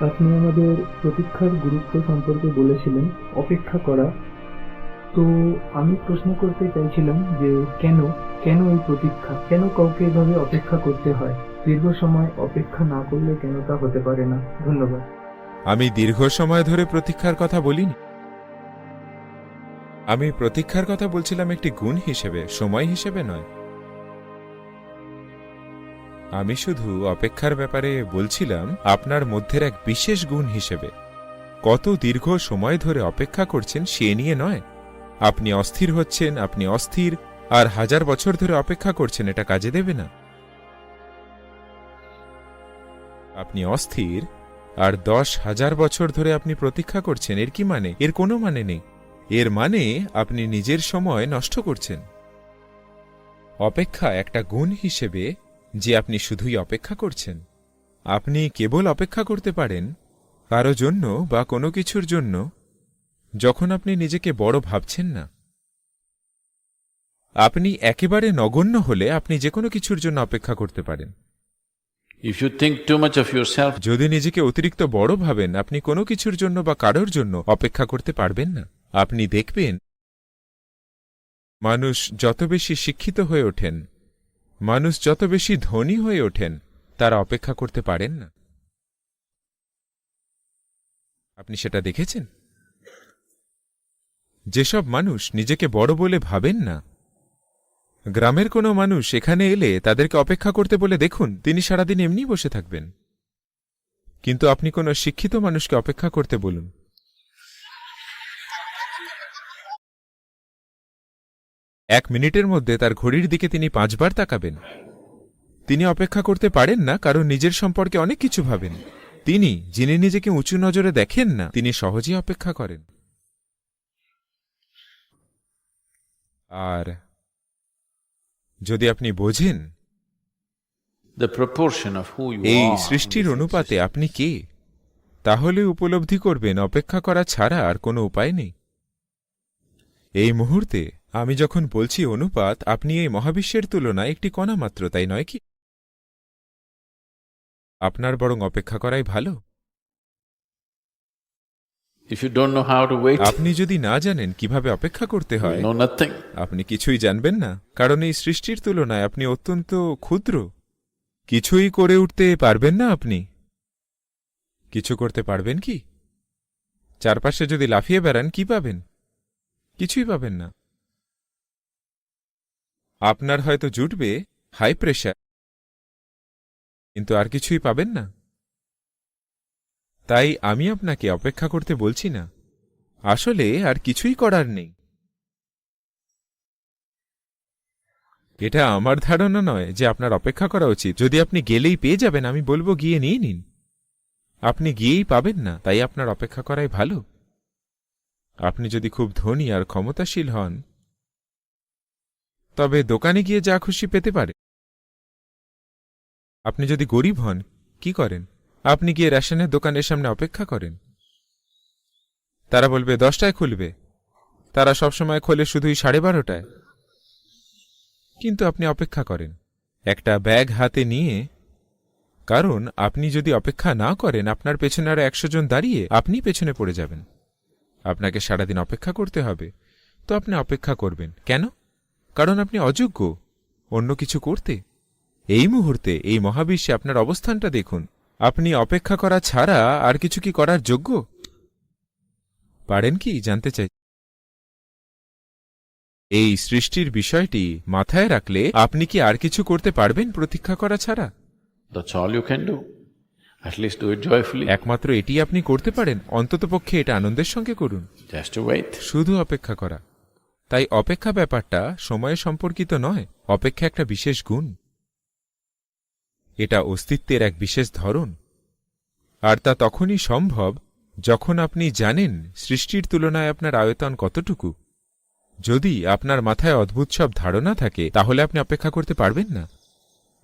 আপনি আমাদের প্রতীক্ষার গুরুত্ব সম্পর্কে বলেছিলেন, অপেক্ষা করা। তো আমি প্রশ্ন করতে চাইছিলাম যে কেন কেন এই প্রতীক্ষা? কেন কাউকে এভাবে অপেক্ষা করতে হয়? দীর্ঘ সময় অপেক্ষা না করলে কেন তা হতে পারে না? ধন্যবাদ। আমি দীর্ঘ সময় ধরে প্রতীক্ষার কথা বলিনি। আমি প্রতীক্ষার কথা বলছিলাম একটি গুণ হিসেবে, সময় হিসেবে নয়। আমি শুধু অপেক্ষার ব্যাপারে বলছিলাম, আপনার মধ্যের এক বিশেষ গুণ হিসেবে। কত দীর্ঘ সময় ধরে অপেক্ষা করছেন সে নিয়ে নয়। আপনি অস্থির হচ্ছেন, আপনি অস্থির, আর হাজার বছর ধরে অপেক্ষা করছেন, এটা কাজে দেবে না। আপনি অস্থির, আর দশ হাজার বছর ধরে আপনি প্রতীক্ষা করছেন, এর কি মানে? এর কোনো মানে নেই। এর মানে আপনি নিজের সময় নষ্ট করছেন। অপেক্ষা একটা গুণ হিসেবে যে আপনি শুধুই অপেক্ষা করছেন। আপনি কেবল অপেক্ষা করতে পারেন কারও জন্য বা কোনো কিছুর জন্য যখন আপনি নিজেকে বড় ভাবছেন না। আপনি একেবারে নগণ্য হলে আপনি যে কোনো কিছুর জন্য অপেক্ষা করতে পারেন। যদি নিজেকে অতিরিক্ত বড় ভাবেন আপনি কোনো কিছুর জন্য বা কারোর জন্য অপেক্ষা করতে পারবেন না। আপনি দেখবেন মানুষ যত বেশি শিক্ষিত হয়ে ওঠেন মানুষ যত বেশি ধনী হয়ে ওঠেন, তারা অপেক্ষা করতে পারেন না। আপনি সেটা দেখেছেন? যেসব মানুষ নিজেকে বড় বলে ভাবেন না, গ্রামের কোনো মানুষ এখানে এলে তাদেরকে অপেক্ষা করতে বলে দেখুন, তিনি সারাদিন এমনি বসে থাকবেন। কিন্তু আপনি কোনো শিক্ষিত মানুষকে অপেক্ষা করতে বলুন। এক মিনিটের মধ্যে তার ঘড়ির দিকে তিনি পাঁচবার তাকাবেন। তিনি অপেক্ষা করতে পারেন না কারণ নিজের সম্পর্কে অনেক কিছু ভাবেন। তিনি যিনি নিজেকে উঁচু নজরে দেখেন না তিনি সহজেই অপেক্ষা করেন। আর যদি আপনি বোঝেন এই সৃষ্টির অনুপাতে আপনি কে তাহলে উপলব্ধি করবেন অপেক্ষা করা ছাড়া আর কোনো উপায় নেই। এই মুহূর্তে আমি যখন বলছি অনুপাত আপনি এই মহাবিশ্বের তুলনায় একটি কণা মাত্র তাই নয় কি? আপনার বরং অপেক্ষা করাই ভালো। আপনি যদি না জানেন কীভাবে অপেক্ষা করতে হয় আপনি কিছুই জানবেন না কারণ এই সৃষ্টির তুলনায় আপনি অত্যন্ত ক্ষুদ্র। কিছুই করে উঠতে পারবেন না আপনি। কিছু করতে পারবেন কি? চারপাশে যদি লাফিয়ে বেড়ান কি পাবেন? কিছুই পাবেন না। আপনার হয়তো জুটবে হাই প্রেশার কিন্তু আর কিছুই পাবেন না। তাই আমি আপনাকে অপেক্ষা করতে বলছি না। আসলে আর কিছুই করার নেই। এটা আমার ধারণা নয় যে আপনার অপেক্ষা করা উচিত। যদি আপনি গেলেই পেয়ে যাবেন, আমি বলব গিয়ে নিয়ে নিন। আপনি গিয়েই পাবেন না, তাই আপনার অপেক্ষা করাই ভালো। আপনি যদি খুব ধনী আর ক্ষমতাশীল হন তবে দোকানে গিয়ে যা খুশি পেতে পারে। আপনি যদি গরিব হন, কি করেন? আপনি গিয়ে রেশনের দোকানের সামনে অপেক্ষা করেন। তারা বলবে, দশটায় খুলবে। তারা সবসময় খোলে শুধুই সাড়ে বারোটায়। কিন্তু আপনি অপেক্ষা করেন। একটা ব্যাগ হাতে নিয়ে, কারণ আপনি যদি অপেক্ষা না করেন, আপনার পেছনে আরও একশো জন দাঁড়িয়ে আপনি পেছনে পড়ে যাবেন। আপনাকে সারাদিন অপেক্ষা করতে হবে। তো আপনি অপেক্ষা করবেন। কেন? কারণ আপনি অযোগ্য। অন্য কিছু করতে। এই মুহূর্তে এই মহাবিশ্বে আপনার অবস্থানটা দেখুন। আপনি অপেক্ষা করা ছাড়া আর কিছু কি করার যোগ্য? পারেন কি? জানতে চাই। এই সৃষ্টির বিষয়টি মাথায় রাখলে আপনি কি আর কিছু করতে পারবেন প্রতীক্ষা করা ছাড়া. একমাত্র এটি আপনি করতে পারেন। অন্ততপক্ষে এটা আনন্দের সঙ্গে করুন। শুধু অপেক্ষা করা। তাই অপেক্ষা ব্যাপারটা সময়ে সম্পর্কিত নয়, অপেক্ষা একটা বিশেষ গুণ। এটা অস্তিত্বের এক বিশেষ ধরন। আর তা তখনই সম্ভব যখন আপনি জানেন সৃষ্টির তুলনায় আপনার আয়তন কতটুকু। যদি আপনার মাথায় অদ্ভুত সব ধারণা থাকে, তাহলে আপনি অপেক্ষা করতে পারবেন না।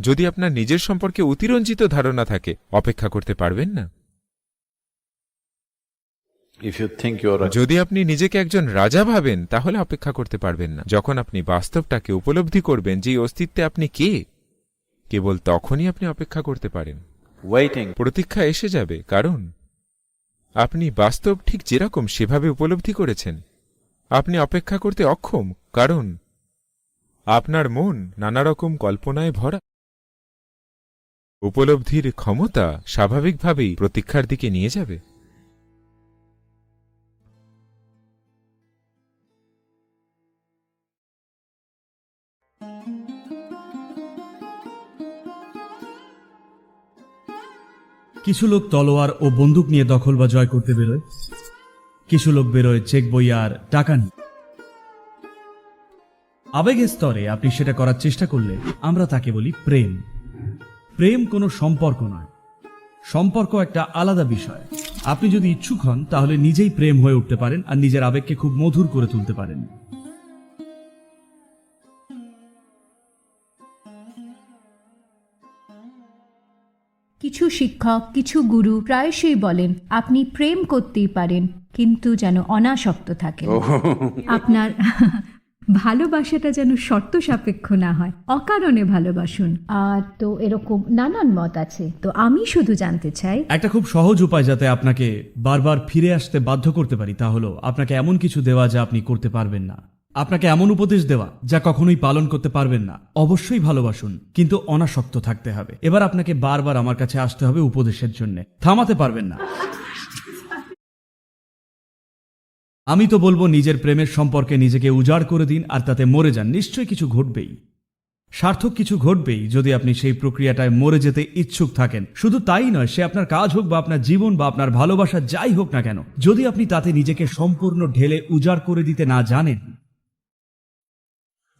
যদি আপনার নিজের সম্পর্কে অতিরঞ্জিত ধারণা থাকে, অপেক্ষা করতে পারবেন না। যদি আপনি নিজেকে একজন রাজা ভাবেন তাহলে অপেক্ষা করতে পারবেন না। যখন আপনি বাস্তবটাকে উপলব্ধি করবেন যে অস্তিত্বে আপনি কে কেবল তখনই আপনি অপেক্ষা করতে পারেন। প্রতীক্ষা এসে যাবে কারণ আপনি বাস্তব ঠিক যেরকম সেভাবে উপলব্ধি করেছেন। আপনি অপেক্ষা করতে অক্ষম কারণ আপনার মন নানা রকম কল্পনায় ভরা। উপলব্ধির ক্ষমতা স্বাভাবিকভাবেই প্রতীক্ষার দিকে নিয়ে যাবে। কিছু লোক তলোয়ার ও বন্দুক নিয়ে দখল বা জয় করতে বেরোয়। কিছু লোক বেরোয় চেক বই আর টাকা নিয়ে। আবেগের স্তরে আপনি সেটা করার চেষ্টা করলে আমরা তাকে বলি প্রেম। প্রেম কোনো সম্পর্ক নয়। সম্পর্ক একটা আলাদা বিষয়। আপনি যদি ইচ্ছুক হন, তাহলে নিজেই প্রেম হয়ে উঠতে পারেন আর নিজের আবেগকে খুব মধুর করে তুলতে পারেন। কিছু শিক্ষক কিছু গুরু প্রায়শই বলেন আপনি প্রেম করতেই পারেন কিন্তু যেন অনাসক্ত থাকে আপনার ভালোবাসাটা যেন শর্ত সাপেক্ষ না হয় অকারণে ভালোবাসুন। আর তো এরকম নানান মত আছে তো আমি শুধু জানতে চাই একটা খুব সহজ উপায় যাতে আপনাকে বারবার ফিরে আসতে বাধ্য করতে পারি তা হলো আপনাকে এমন কিছু দেওয়া যা আপনি করতে পারবেন না। আপনাকে এমন উপদেশ দেওয়া যা কখনোই পালন করতে পারবেন না। অবশ্যই ভালোবাসুন, কিন্তু অনাসক্ত থাকতে হবে। এবার আপনাকে বারবার আমার কাছে আসতে হবে উপদেশের জন্য। থামাতে পারবেন না। আমি তো বলব, নিজের প্রেমের সম্পর্কে নিজেকে উজাড় করে দিন, আর তাতে মরে যান। নিশ্চয়ই কিছু ঘটবেই। সার্থক কিছু ঘটবেই যদি আপনি সেই প্রক্রিয়াটায় মরে যেতে ইচ্ছুক থাকেন। শুধু তাই নয়, সে আপনার কাজ হোক বা আপনার জীবন বা আপনার ভালোবাসা যাই হোক না কেন, যদি আপনি তাতে নিজেকে সম্পূর্ণ ঢেলে উজাড় করে দিতে না জানেন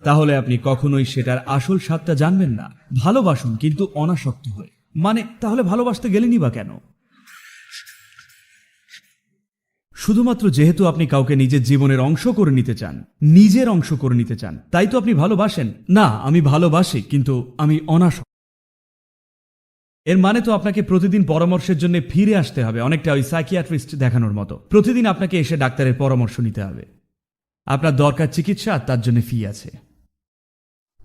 তাহলে আপনি কখনোই সেটার আসল স্বাদটা জানবেন না। ভালোবাসুন, কিন্তু অনাসক্ত হয়ে। মানে তাহলে ভালোবাসতে গেলেনই বা কেন? শুধুমাত্র যেহেতু আপনি কাউকে নিজের জীবনের অংশ করে নিতে চান, নিজের অংশ করে নিতে চান, তাই তো আপনি ভালোবাসেন। না, আমি ভালোবাসি, কিন্তু আমি অনাসক্ত। এর মানে তো আপনাকে প্রতিদিন পরামর্শের জন্য ফিরে আসতে হবে, অনেকটা ওই সাইকিয়াট্রিস্ট দেখানোর মতো। প্রতিদিন আপনাকে এসে ডাক্তারের পরামর্শ নিতে হবে। আপনার দরকার চিকিৎসা, তার জন্য ফি আছে।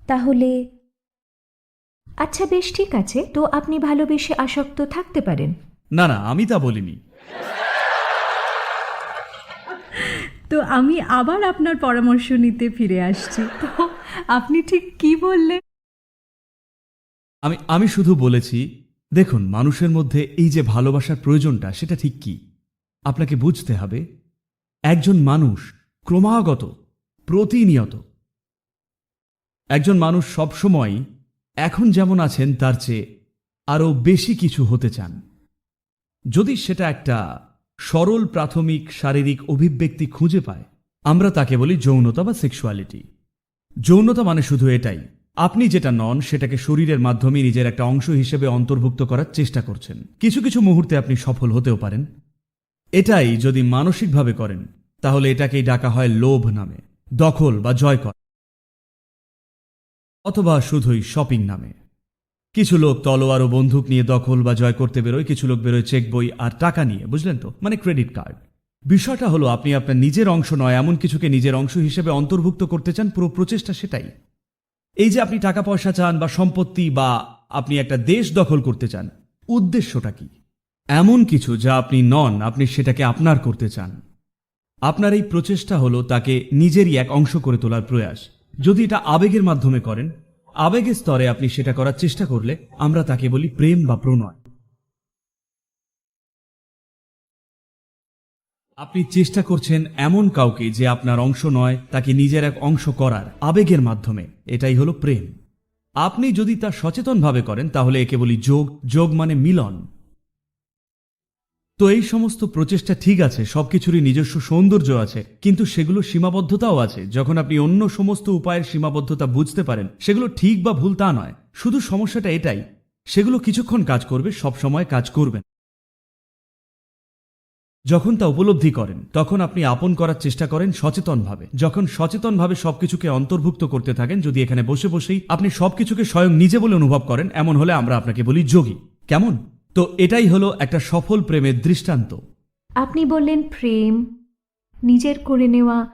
তাহলে আচ্ছা বেশ ঠিক আছে। তো আপনি ভালোবেসে আসক্ত থাকতে পারেন। না না আমি তা বলিনি। তো আমি আবার আপনার পরামর্শ নিতে ফিরে আসছি। তো আপনি ঠিক কি বললেন? আমি আমি শুধু বলেছি দেখুন মানুষের মধ্যে এই যে ভালোবাসার প্রয়োজনটা সেটা ঠিক কি? আপনাকে বুঝতে হবে একজন মানুষ ক্রমাগত প্রতিনিয়ত একজন মানুষ সবসময় এখন যেমন আছেন, তার চেয়ে আরও বেশি কিছু হতে চান। যদি সেটা একটা সরল প্রাথমিক শারীরিক অভিব্যক্তি খুঁজে পায়, আমরা তাকে বলি যৌনতা বা সেক্সুয়ালিটি। যৌনতা মানে শুধু এটাই, আপনি যেটা নন সেটাকে শরীরের মাধ্যমে নিজের একটা অংশ হিসেবে অন্তর্ভুক্ত করার চেষ্টা করছেন। কিছু কিছু মুহূর্তে আপনি সফল হতেও পারেন। এটাই যদি মানসিকভাবে করেন, তাহলে এটাকেই ডাকা হয় লোভ নামে, দখল বা জয় করা অথবা শুধুই শপিং নামে। কিছু লোক তলোয়ার ও বন্দুক নিয়ে দখল বা জয় করতে বেরোয়, কিছু লোক বেরোয় চেক বই আর টাকা নিয়ে, বুঝলেন তো? মানে ক্রেডিট কার্ড। বিষয়টা হলো, আপনি আপনার নিজের অংশ নয়, এমন কিছুকে নিজের অংশ হিসেবে অন্তর্ভুক্ত করতে চান, পুরো প্রচেষ্টা সেটাই। এই যে আপনি টাকা পয়সা চান বা সম্পত্তি বা আপনি একটা দেশ দখল করতে চান, উদ্দেশ্যটা কি? এমন কিছু যা আপনি নন, আপনি সেটাকে আপনার করতে চান। আপনার এই প্রচেষ্টা হলো তাকে নিজেরই এক অংশ করে তোলার প্রয়াস। যদি এটা আবেগের মাধ্যমে করেন, আবেগের স্তরে আপনি সেটা করার চেষ্টা করলে আমরা তাকে বলি প্রেম বা প্রণয়। আপনি চেষ্টা করছেন এমন কাউকে যে আপনার অংশ নয়, তাকে নিজের এক অংশ করার আবেগের মাধ্যমে। এটাই হলো প্রেম। আপনি যদি তা সচেতনভাবে করেন, তাহলে একে বলি যোগ। যোগ মানে মিলন। তো এই সমস্ত প্রচেষ্টা ঠিক আছে, সবকিছুরই নিজস্ব সৌন্দর্য আছে, কিন্তু সেগুলো সীমাবদ্ধতাও আছে। যখন আপনি অন্য সমস্ত উপায়ের সীমাবদ্ধতা বুঝতে পারেন, সেগুলো ঠিক বা ভুল তা নয়। শুধু সমস্যাটা এটাই, সেগুলো কিছুক্ষণ কাজ করবে সব সময় কাজ করবে না। যখন তা উপলব্ধি করেন, তখন আপনি আপন করার চেষ্টা করেন সচেতনভাবে। যখন সচেতনভাবে সবকিছুকে অন্তর্ভুক্ত করতে থাকেন, যদি এখানে বসে বসেই আপনি সবকিছুকে স্বয়ং নিজে বলে অনুভব করেন, এমন হলে আমরা আপনাকে বলি যোগী। কেমন? তো এটাই হলো একটা সফল প্রেমের দৃষ্টান্ত। আপনি বললেন প্রেম নিজের করে নেওয়া।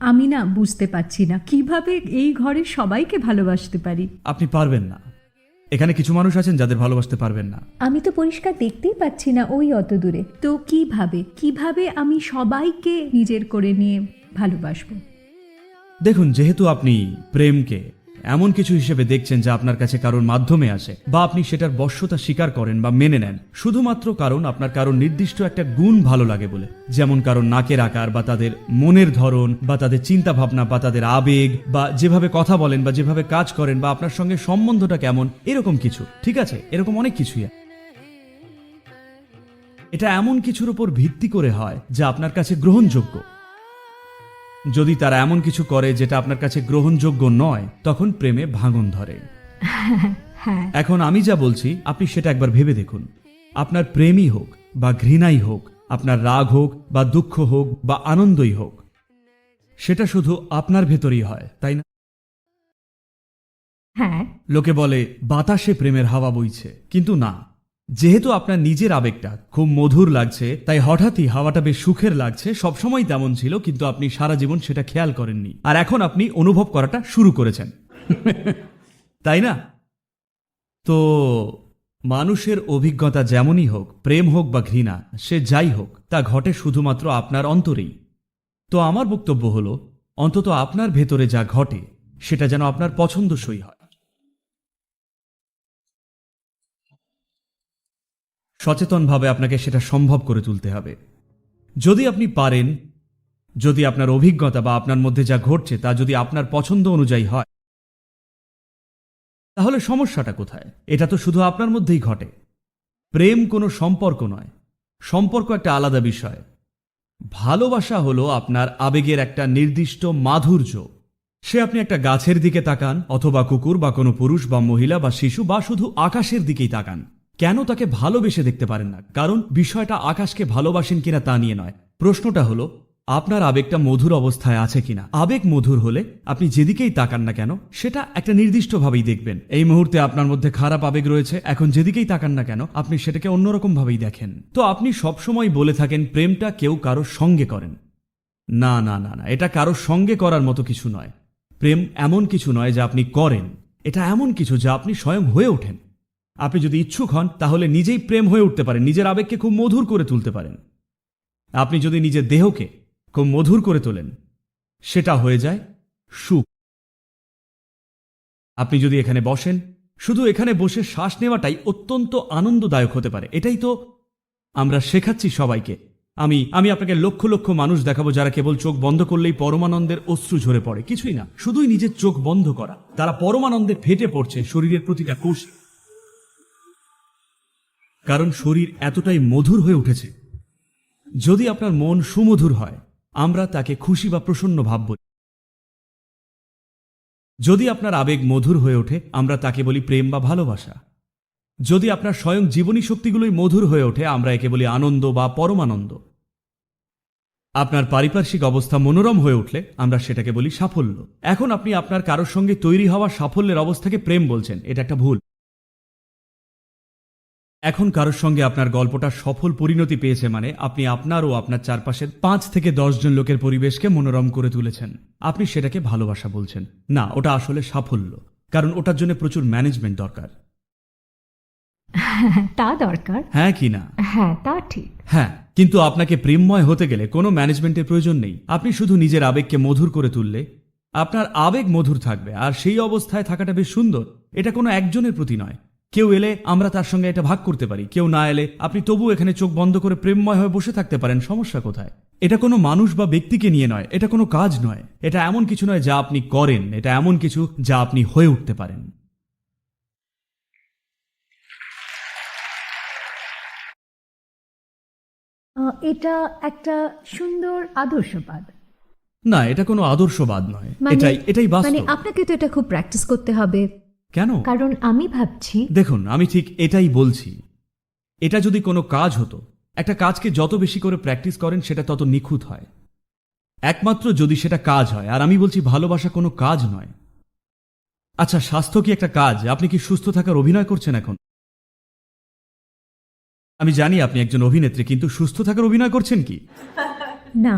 আমি না বুঝতে পারছি না কীভাবে এই ঘরে সবাইকে ভালোবাসতে পারি। আপনি পারবেন না। এখানে কিছু মানুষ আছেন যাদের ভালোবাসতে পারবেন না। আমি তো পরিষ্কার দেখতেই পাচ্ছি না ওই অত দূরে। তো কীভাবে কীভাবে আমি সবাইকে নিজের করে নিয়ে ভালোবাসবো? দেখুন যেহেতু আপনি প্রেমকে এমন কিছু হিসেবে দেখছেন যা আপনার কাছে কারোর মাধ্যমে আসে, বা আপনি সেটার বশ্যতা স্বীকার করেন বা মেনে নেন। শুধুমাত্র কারণ আপনার কারোর নির্দিষ্ট একটা গুণ ভালো লাগে বলে। যেমন কারণ নাকের আকার, বা তাদের মনের ধরন, বা তাদের চিন্তা ভাবনা বা তাদের আবেগ, বা যেভাবে কথা বলেন, বা যেভাবে কাজ করেন, বা আপনার সঙ্গে সম্বন্ধটা কেমন, এরকম কিছু। ঠিক আছে? এরকম অনেক কিছুই এটা এমন কিছুর উপর ভিত্তি করে হয় যা আপনার কাছে গ্রহণযোগ্য। যদি তারা এমন কিছু করে যেটা আপনার কাছে গ্রহণযোগ্য নয় তখন প্রেমে ভাঙন ধরে। হ্যাঁ। এখন আমি যা বলছি আপনি সেটা একবার ভেবে দেখুন। আপনার প্রেমই হোক বা ঘৃণাই হোক আপনার রাগ হোক বা দুঃখ হোক বা আনন্দই হোক সেটা শুধু আপনার ভেতরেই হয় তাই না? হ্যাঁ। লোকে বলে বাতাসে প্রেমের হাওয়া বইছে কিন্তু না। যেহেতু আপনার নিজের আবেগটা খুব মধুর লাগছে, তাই হঠাৎই হাওয়াটা বেশ সুখের লাগছে, সবসময় তেমন ছিল, কিন্তু আপনি সারা জীবন সেটা খেয়াল করেননি। আর এখন আপনি অনুভব করাটা শুরু করেছেন। তাই না? তো মানুষের অভিজ্ঞতা যেমনই হোক, প্রেম হোক বা ঘৃণা, সে যাই হোক, তা ঘটে শুধুমাত্র আপনার অন্তরেই। তো আমার বক্তব্য হলো, অন্তত আপনার ভেতরে যা ঘটে, সেটা যেন আপনার পছন্দসই হয়। সচেতনভাবে আপনাকে সেটা সম্ভব করে তুলতে হবে। যদি আপনি পারেন, যদি আপনার অভিজ্ঞতা বা আপনার মধ্যে যা ঘটছে তা যদি আপনার পছন্দ অনুযায়ী হয়, তাহলে সমস্যাটা কোথায়? এটা তো শুধু আপনার মধ্যেই ঘটে। প্রেম কোনো সম্পর্ক নয়। সম্পর্ক একটা আলাদা বিষয়। ভালোবাসা হলো আপনার আবেগের একটা নির্দিষ্ট মাধুর্য। সে আপনি একটা গাছের দিকে তাকান, অথবা কুকুর বা কোনো পুরুষ বা মহিলা বা শিশু বা শুধু আকাশের দিকেই তাকান। কেন তাকে ভালোবেসে দেখতে পারেন না? কারণ বিষয়টা আকাশকে ভালোবাসেন কিনা তা নিয়ে নয়। প্রশ্নটা হলো, আপনার আবেগটা মধুর অবস্থায় আছে কিনা? আবেগ মধুর হলে আপনি যেদিকেই তাকান না কেন, সেটা একটা নির্দিষ্টভাবেই দেখবেন। এই মুহূর্তে আপনার মধ্যে খারাপ আবেগ রয়েছে, এখন যেদিকেই তাকান না কেন, আপনি সেটাকে অন্যরকম ভাবেই দেখেন। তো আপনি সবসময় বলে থাকেন, প্রেমটা কেউ কারোর সঙ্গে করেন। না না না না, এটা কারোর সঙ্গে করার মতো কিছু নয়। প্রেম এমন কিছু নয় যা আপনি করেন। এটা এমন কিছু যা আপনি স্বয়ং হয়ে ওঠেন। আপনি যদি ইচ্ছুক হন, তাহলে নিজেই প্রেম হয়ে উঠতে পারেন। নিজের আবেগকে খুব মধুর করে তুলতে পারেন। আপনি যদি নিজের দেহকে খুব মধুর করে তোলেন, সেটা হয়ে যায় সুখ। আপনি যদি এখানে বসেন, শুধু এখানে বসে শ্বাস নেওয়াটাই অত্যন্ত আনন্দদায়ক হতে পারে। এটাই তো আমরা শেখাচ্ছি সবাইকে। আমি আমি আপনাকে লক্ষ লক্ষ মানুষ দেখাবো যারা কেবল চোখ বন্ধ করলেই পরমানন্দের অশ্রু ঝরে পড়ে। কিছুই না, শুধুই নিজের চোখ বন্ধ করা। তারা পরমানন্দে ফেটে পড়ছে, শরীরের প্রতিটা কোষ। কারণ শরীর এতটাই মধুর হয়ে উঠেছে। যদি আপনার মন সুমধুর হয়, আমরা তাকে খুশি বা প্রসন্ন ভাবব যদি আপনার আবেগ মধুর হয়ে ওঠে, আমরা তাকে বলি প্রেম বা ভালোবাসা। যদি আপনার স্বয়ং জীবনী শক্তিগুলোই মধুর হয়ে ওঠে, আমরা একে বলি আনন্দ বা পরমানন্দ। আপনার পারিপার্শ্বিক অবস্থা মনোরম হয়ে উঠলে, আমরা সেটাকে বলি সাফল্য। এখন আপনি আপনার কারোর সঙ্গে তৈরি হওয়া সাফল্যের অবস্থাকে প্রেম বলছেন, এটা একটা ভুল। এখন কারোর সঙ্গে আপনার গল্পটা সফল পরিণতি পেয়েছে মানে আপনি আপনার ও আপনার চারপাশের পাঁচ থেকে দশ জন লোকের পরিবেশকে মনোরম করে তুলেছেন। আপনি সেটাকে ভালোবাসা বলছেন। না ওটা আসলে সাফল্য কারণ ওটার জন্য প্রচুর ম্যানেজমেন্ট দরকার। তা দরকার। হ্যাঁ কি না? হ্যাঁ তা ঠিক। হ্যাঁ কিন্তু আপনাকে প্রেমময় হতে গেলে কোনো ম্যানেজমেন্টের প্রয়োজন নেই। আপনি শুধু নিজের আবেগকে মধুর করে তুললে আপনার আবেগ মধুর থাকবে আর সেই অবস্থায় থাকাটা বেশ সুন্দর। এটা কোনো একজনের প্রতি নয় কেউ এলে আমরা তার সঙ্গে এটা ভাগ করতে পারি। কেউ না এলে আপনি তবু এখানে চোখ বন্ধ করে প্রেমময় হয়ে বসে থাকতে পারেন সমস্যা কোথায়? এটা কোনো মানুষ বা ব্যক্তিকে নিয়ে নয় এটা কোনো কাজ নয়। এটা এমন কিছু নয় যা আপনি করেন এটা এমন কিছু যা আপনি হয়ে উঠতে পারেন। এটা একটা সুন্দর আদর্শবাদ। না এটা কোনো আদর্শবাদ নয়। মানে এটাই এটাই মানে বাস্তব আপনাকে তো এটা খুব প্র্যাকটিস করতে হবে। কেন? কারণ আমি ভাবছি দেখুন আমি ঠিক এটাই বলছি। এটা যদি কোনো কাজ হতো একটা কাজকে যত বেশি করে প্র্যাকটিস করেন সেটা তত নিখুঁত হয়। একমাত্র যদি সেটা কাজ হয় আর আমি বলছি ভালোবাসা কোনো কাজ নয়। আচ্ছা স্বাস্থ্য কি একটা কাজ? আপনি কি সুস্থ থাকার অভিনয় করছেন এখন? আমি জানি আপনি একজন অভিনেত্রী কিন্তু সুস্থ থাকার অভিনয় করছেন কি? না।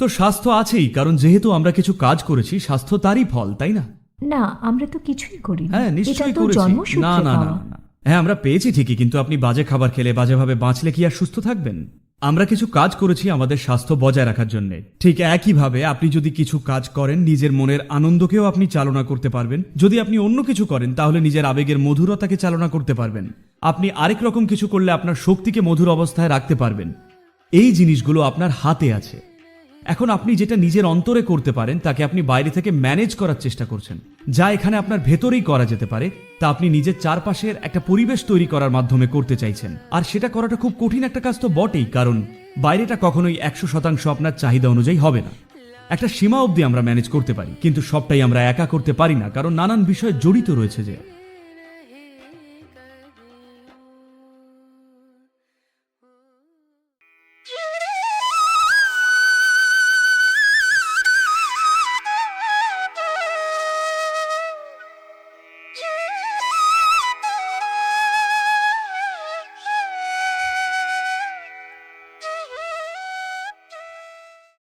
তো স্বাস্থ্য আছেই কারণ যেহেতু আমরা কিছু কাজ করেছি স্বাস্থ্য তারই ফল তাই না? না আমরা তো কিছুই করি হ্যাঁ নিশ্চয়ই করেছি। না না না না। হ্যাঁ আমরা পেয়েছি ঠিকই কিন্তু আপনি বাজে খাবার খেলে বাজেভাবে বাঁচলে কি আর সুস্থ থাকবেন? আমরা কিছু কাজ করেছি আমাদের স্বাস্থ্য বজায় রাখার জন্য। ঠিক একইভাবে আপনি যদি কিছু কাজ করেন নিজের মনের আনন্দকেও আপনি চালনা করতে পারবেন। যদি আপনি অন্য কিছু করেন তাহলে নিজের আবেগের মধুরতাকে চালনা করতে পারবেন। আপনি আরেক রকম কিছু করলে আপনার শক্তিকে মধুর অবস্থায় রাখতে পারবেন। এই জিনিসগুলো আপনার হাতে আছে। এখন আপনি যেটা নিজের অন্তরে করতে পারেন, তাকে আপনি বাইরে থেকে ম্যানেজ করার চেষ্টা করছেন। যা এখানে আপনার ভেতরেই করা যেতে পারে, তা আপনি নিজের চারপাশের একটা পরিবেশ তৈরি করার মাধ্যমে করতে চাইছেন। আর সেটা করাটা খুব কঠিন একটা কাজ তো বটেই, কারণ বাইরেটা কখনোই একশো শতাংশ আপনার চাহিদা অনুযায়ী হবে না। একটা সীমা অবধি আমরা ম্যানেজ করতে পারি, কিন্তু সবটাই আমরা একা করতে পারি না, কারণ নানান বিষয় জড়িত রয়েছে যে